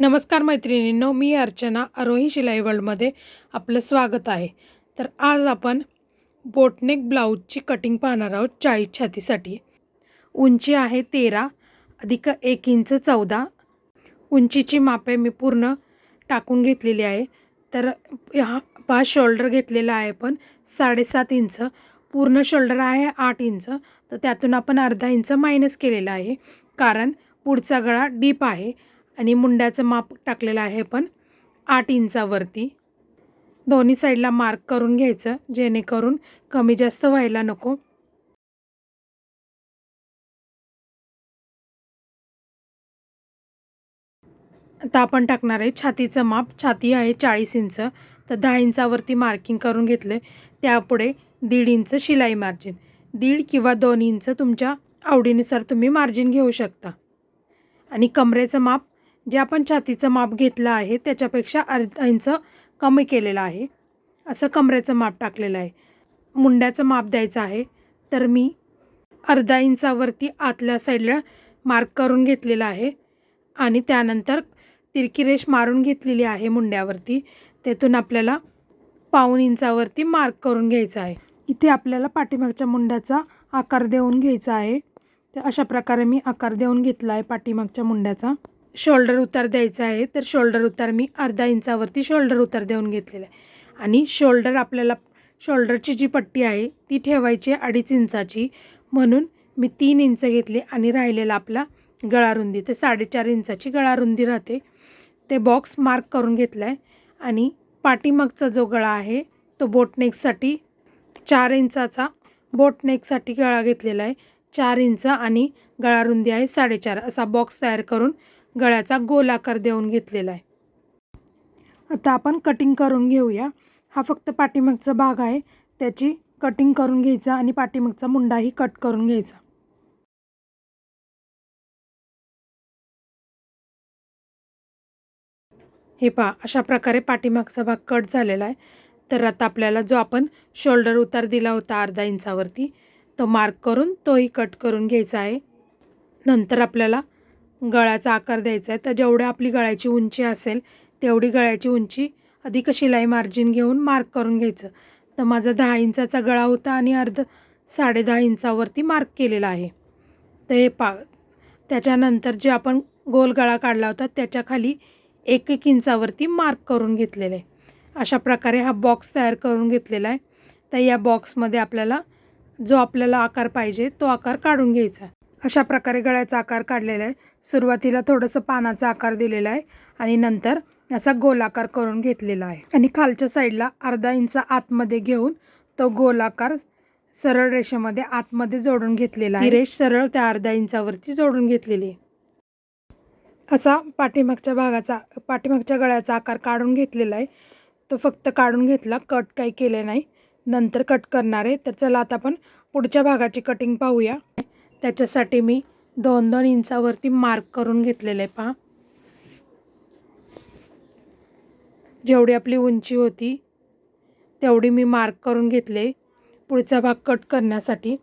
नमस्कार मैत्रिणींनो मी अर्चना आरोही शिलाई वर्ल्डमध्ये आपलं स्वागत आहे. तर आज आपण बोटनेक ब्लाऊजची कटिंग पाहणार आहोत चाळीस छातीसाठी. उंची आहे तेरा अधिक एक इंच चौदा. उंचीची मापे मी पूर्ण टाकून घेतलेली आहे. तर हा पहा शोल्डर घेतलेला आहे पण साडेसात इंच. पूर्ण शोल्डर आहे आठ इंच. तर त्यातून आपण अर्धा इंच मायनस केलेला आहे कारण पुढचा गळा डीप आहे. आणि मुंड्याचं माप टाकलेलं आहे पण आठ इंचावरती. दोन्ही साईडला मार्क करून घ्यायचं जेणेकरून कमी जास्त व्हायला नको. आता आपण टाकणार आहे छातीचं माप. छाती आहे चाळीस इंच. तर दहा इंचावरती मार्किंग करून घेतलं त्यापुढे दीड इंच शिलाई मार्जिन. दीड किंवा दोन इंच तुमच्या आवडीनुसार तुम्ही मार्जिन घेऊ शकता. आणि कमरेचं माप जे आपण छातीचं माप घेतलं आहे त्याच्यापेक्षा अर्धा इंच कमी केलेलं आहे. असं कमरेचं माप टाकलेलं आहे. मुंड्याचं माप द्यायचं आहे. तर मी अर्धा इंचावरती आतल्या साईडला मार्क करून घेतलेलं आहे. आणि त्यानंतर तिरकी रेष मारून घेतलेली आहे मुंड्यावरती. तेथून आपल्याला पाऊन इंचावरती मार्क करून घ्यायचा आहे. इथे आपल्याला पाठीमागच्या मुंड्याचा आकार देऊन घ्यायचा आहे. तर अशा प्रकारे मी आकार देऊन घेतला आहे पाठीमागच्या मुंड्याचा. शोल्डर उतार द्यायचा आहे तर शोल्डर उतार मी अर्धा इंचावरती शोल्डर उतार देऊन घेतलेला आहे. आणि शोल्डर आपल्याला शोल्डरची जी पट्टी आहे ती ठेवायची अडीच इंचाची. म्हणून मी तीन इंच घेतली आणि राहिलेला आपला गळारुंदी तर साडेचार इंचाची गळारुंदी राहते. ते बॉक्स मार्क करून घेतला आहे आणि पाठीमागचा जो गळा आहे तो बोटनेकसाठी चार इंचाचा बोटनेकसाठी गळा घेतलेला आहे. चार इंच आणि गळारुंदी आहे साडेचार असा बॉक्स तयार करून गळ्याचा गोल आकार देऊन घेतलेला आहे. आता आपण कटिंग करून घेऊया. हा फक्त पाठीमागचा भाग आहे. त्याची कटिंग करून घ्यायचा आणि पाठीमागचा मुंडाही कट करून घ्यायचा. हे पहा अशा प्रकारे पाठीमागचा भाग कट झालेला आहे. तर आता आपल्याला जो आपण शोल्डर उतार दिला होता अर्धा इंचावरती तो मार्क करून तोही कट करून घ्यायचा आहे. नंतर आपल्याला गळ्याचा आकार द्यायचा आहे. तर जेवढी आपली गळ्याची उंची असेल तेवढी गळ्याची उंची अधिक शिलाई मार्जिन घेऊन मार्क करून घ्यायचं. तर माझा दहा इंचाचा गळा होता आणि अर्ध साडे दहा इंचावरती मार्क केलेला आहे. तर हे पा त्याच्यानंतर जे आपण गोल गळा काढला होता त्याच्याखाली एक एक इंचावरती मार्क करून घेतलेलं. आहे अशा प्रकारे हा बॉक्स तयार करून घेतलेला आहे. तर या बॉक्समध्ये आपल्याला जो आपल्याला आकार पाहिजे तो आकार काढून घ्यायचा. अशा प्रकारे गळ्याचा आकार काढलेला आहे. सुरुवातीला थोडंसं पानाचा आकार दिलेला आहे आणि नंतर असा गोलाकार करून घेतलेला आहे. आणि खालच्या साईडला अर्धा इंच आतमध्ये घेऊन तो गोलाकार सरळ रेषेमध्ये आतमध्ये जोडून घेतलेला आहे. रेष सरळ त्या अर्धा इंचावरती जोडून घेतलेली आहे. असा पाठीमागच्या भागाचा पाठीमागच्या गळ्याचा आकार काढून घेतलेला आहे. तो फक्त काढून घेतला कट काही केले नाही. नंतर कट करणार आहे. तर चला आता आपण पुढच्या भागाची कटिंग पाहूया. त्याच्यासाठी मी दोन दोन इंचावरती मार्क करून घेतलेलं आहे पहा. जेवढी आपली उंची होती तेवढी मी मार्क करून घेतले. पुढचा भाग कट करण्यासाठी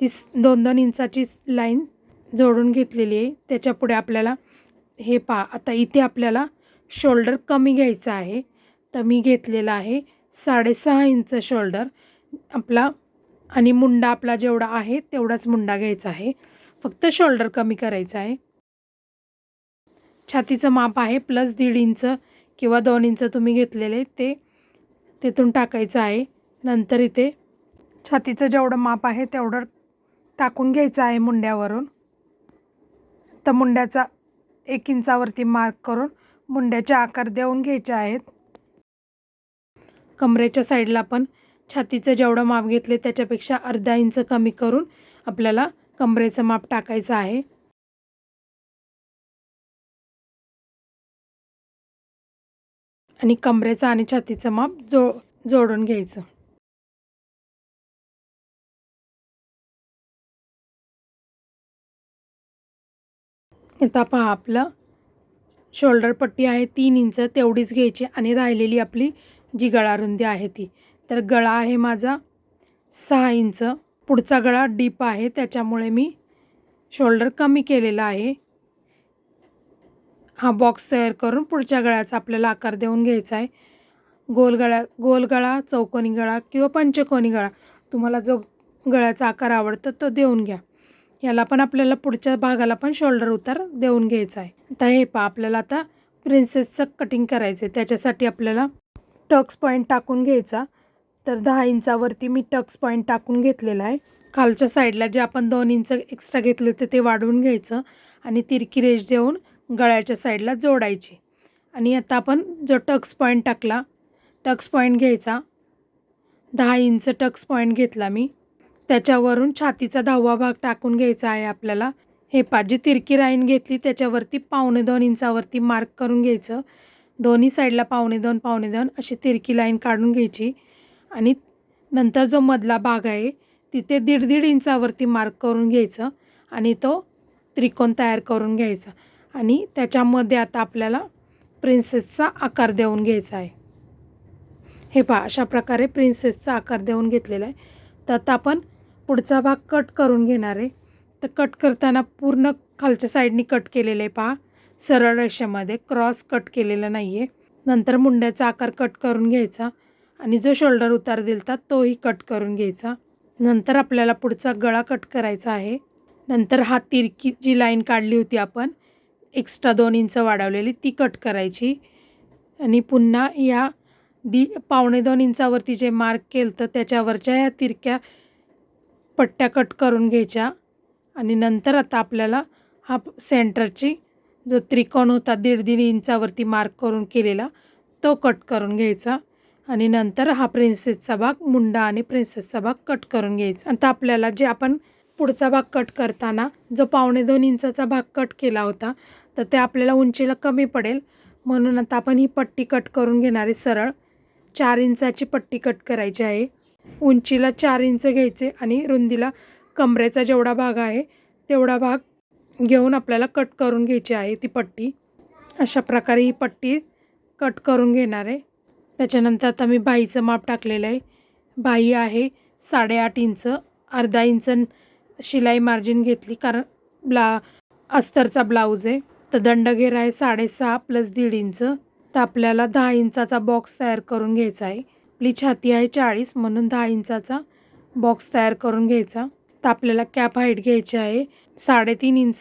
ती दोन दोन इंचाची लाईन जोडून घेतलेली आहे. त्याच्यापुढे आपल्याला हे पा आता इथे आपल्याला शोल्डर कमी घ्यायचा आहे. तर मी घेतलेला आहे साडेसहा इंच शोल्डर. आपला आणि मुंडा आपला जेवढा आहे तेवढाच मुंडा घ्यायचा आहे. फक्त शोल्डर कमी करायचं आहे. छातीचं माप आहे प्लस दीड इंच किंवा दोन इंच तुम्ही घेतलेले ते तिथून टाकायचं आहे. नंतर इथे छातीचं जेवढं माप आहे तेवढं टाकून घ्यायचं आहे मुंड्यावरून. तर मुंड्याचा एक इंचावरती मार्क करून मुंड्याचे आकार देऊन घ्यायचे आहेत. कमरेच्या साईडला पण छातीचं जेवढं माप घेतले त्याच्यापेक्षा अर्धा इंच कमी करून आपल्याला कमरेचं माप टाकायचं आहे. आणि कमरेचं आणि छातीचं माप जो जोडून घ्यायचं. आता पहा आपलं शोल्डर पट्टी आहे तीन इंच तेवढीच घ्यायची आणि राहिलेली आपली जी गळारुंदी आहे ती. तर गळा आहे माझा. सहा इंच. पुढचा गळा डीप आहे त्याच्यामुळे मी शोल्डर कमी केलेला आहे. हा बॉक्स तयार करून पुढच्या गळ्याचा आपल्याला आकार देऊन घ्यायचा आहे. गोल गळा गोल गळा चौकोनी गळा किंवा पंचकोनी गळा. तुम्हाला जो गळ्याचा आकार आवडतो तो देऊन घ्या. याला पण आपल्याला पुढच्या भागाला पण शोल्डर उतार देऊन घ्यायचा आहे. आता हे पहा आपल्याला आता प्रिन्सेसचं कटिंग करायचं आहे त्याच्यासाठी आपल्याला टक्स पॉईंट टाकून घ्यायचा. तर दहा इंचावरती मी टक्स पॉईंट टाकून घेतलेला आहे. खालच्या साईडला जे आपण दोन इंच एक्स्ट्रा घेतले होते ते वाढवून घ्यायचं आणि तिरकी रेष देऊन गळ्याच्या साईडला जोडायची. आणि आता आपण जो टक्स पॉईंट टाकला टक्स पॉईंट घ्यायचा. दहा इंच टक्स पॉईंट घेतला मी. त्याच्यावरून छातीचा दहावा भाग टाकून घ्यायचा आहे आपल्याला. हे पा जी तिरकी राईन घेतली त्याच्यावरती पावणे दोन इंचावरती मार्क करून घ्यायचं. दोन्ही साईडला पावणे दोन पावणे दोन अशी तिरकी लाईन काढून घ्यायची. आणि नंतर जो मधला भाग आहे तिथे दीड दीड इंचावरती मार्क करून घ्यायचं आणि तो त्रिकोण तयार करून घ्यायचा. आणि त्याच्यामध्ये आता आपल्याला प्रिन्सेसचा आकार देऊन घ्यायचा आहे. हे पहा अशा प्रकारे प्रिन्सेसचा आकार देऊन घेतलेला आहे. तर आता आपण पुढचा भाग कट करून घेणार आहे. तर कट करताना पूर्ण खालच्या साईडनी कट केलेलं आहे पहा. सरळ रेषेमध्ये क्रॉस कट केलेला नाही आहे नंतर मुंड्याचा आकार कट करून घ्यायचा. आणि जो शोल्डर उतार दिलता तोही कट करून घ्यायचा. नंतर आपल्याला पुढचा गळा कट करायचा आहे. नंतर हा तिरकी जी लाईन काढली होती आपण एक्स्ट्रा दोन इंच वाढवलेली ती कट करायची. आणि पुन्हा या दी पावणे दोन इंचावरती जे मार्क केलं तर त्याच्यावरच्या ह्या तिरक्या पट्ट्या कट करून घ्यायच्या. आणि नंतर आता आपल्याला हा सेंटरची जो त्रिकोण होता दीड दीड इंचावरती मार्क करून केलेला तो कट करून घ्यायचा. आणि नंतर हा प्रिन्सेसचा भाग मुंडा आणि प्रिन्सेसचा भाग कट करून घ्यायचा. आता आपल्याला जे आपण पुढचा भाग कट करताना जो पावणे दोन इंचाचा भाग कट केला होता तर ते आपल्याला उंचीला कमी पडेल. म्हणून आता आपण ही पट्टी कट करून घेणारे सरळ. चार इंचाची पट्टी कट करायची आहे. उंचीला चार इंच घ्यायचे आणि रुंदीला कमरेचा जेवढा भाग आहे तेवढा भाग घेऊन आपल्याला कट करून घ्यायची आहे ती पट्टी. अशा प्रकारे ही पट्टी कट करून घेणार आहे. त्याच्यानंतर आता मी बाईचं माप टाकलेलं आहे. बाई आहे साडेआठ इंच अर्धा इंच शिलाई मार्जिन घेतली. कारण ब्ला अस्तरचा ब्लाऊज आहे. तर दंडघेर आहे साडेसहा प्लस दीड इंच. तर आपल्याला दहा इंचाचा बॉक्स तयार करून घ्यायचा आहे. आपली छाती आहे चाळीस म्हणून दहा इंचाचा बॉक्स तयार करून घ्यायचा. तर आपल्याला कॅप हाईट घ्यायची आहे साडेतीन इंच.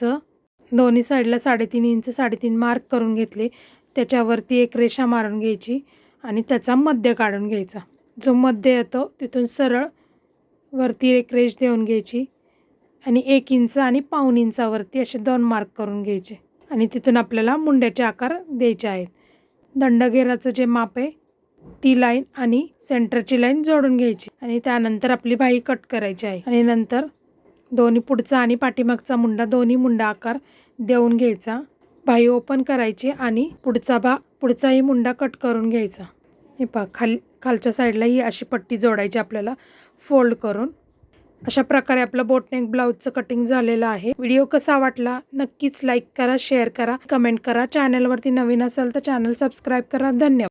दोन्ही साईडला साडेतीन इंच साडेतीन मार्क करून घेतले. त्याच्यावरती एक रेषा मारून घ्यायची. आणि त्याचा मध्य काढून घ्यायचा. जो मध्य येतो तिथून सरळ वरती एक रेष देऊन घ्यायची आणि एक इंच आणि पाऊन इंचावरती असे दोन मार्क करून घ्यायचे. आणि तिथून आपल्याला मुंड्याचे आकार द्यायचे आहेत. दंडघेराचं जे माप आहे ती लाईन आणि सेंटरची लाईन जोडून घ्यायची आणि त्यानंतर आपली बाई कट करायची आहे. आणि नंतर दोन्ही पुढचा आणि पाठीमागचा मुंडा दोन्ही मुंडा आकार देऊन घ्यायचा. बाई ओपन करायची आणि पुढचा भाग पुढचाही मुंडा कट करून घ्यायचा. हे पहा खाली खालच्या साईडला ही अशी पट्टी जोडायची आपल्याला. फोल्ड करून. अशा प्रकारे आपलं बोटनेक ब्लाऊजचं कटिंग झालेलं आहे. व्हिडिओ कसा वाटला? नक्कीच लाईक करा शेअर करा कमेंट करा. चॅनलवरती नवीन असेल तर चॅनल सबस्क्राईब करा. धन्यवाद.